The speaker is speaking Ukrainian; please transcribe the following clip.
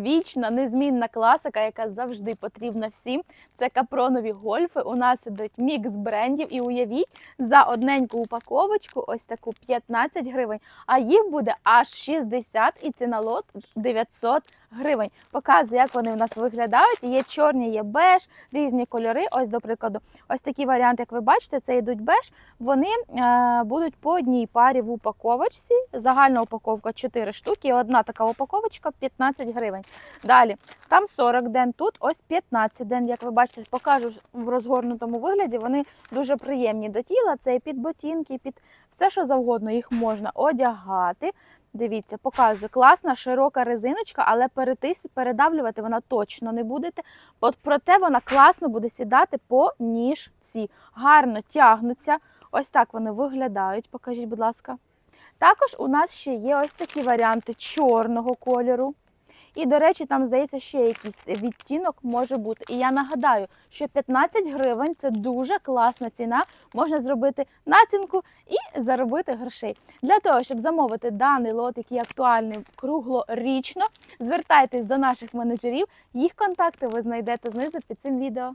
Вічна незмінна класика, яка завжди потрібна всім. Це капронові гольфи. У нас ідуть мікс брендів. І уявіть, за одненьку упаковочку, ось таку 15 гривень, а їх буде аж 60 і ціна лот 900 гривень. Показую, як вони у нас виглядають. Є чорні, є беж, різні кольори. Ось, до прикладу, ось такі варіанти, як ви бачите, це йдуть беж. Вони е, будуть по одній парі в упаковочці. Загальна упаковка 4 штуки. Одна така упаковочка 15 гривень. Далі там 40 ден, тут ось 15 ден. Як ви бачите, покажу в розгорнутому вигляді. Вони дуже приємні до тіла. Це і під ботинки, під все, що завгодно. Їх можна одягати. Дивіться, показую. Класна, широка резиночка, але перетис, передавлювати вона точно не будете. От проте вона класно буде сідати по ніжці. Гарно тягнуться. Ось так вони виглядають. Покажіть, будь ласка. Також у нас ще є ось такі варіанти чорного кольору. І, до речі, там, здається, ще якийсь відтінок може бути. І я нагадаю, що 15 гривень це дуже класна ціна. Можна зробити націнку і заробити грошей. Для того, щоб замовити даний лот, який актуальний круглорічно, звертайтесь до наших менеджерів. Їх контакти ви знайдете знизу під цим відео.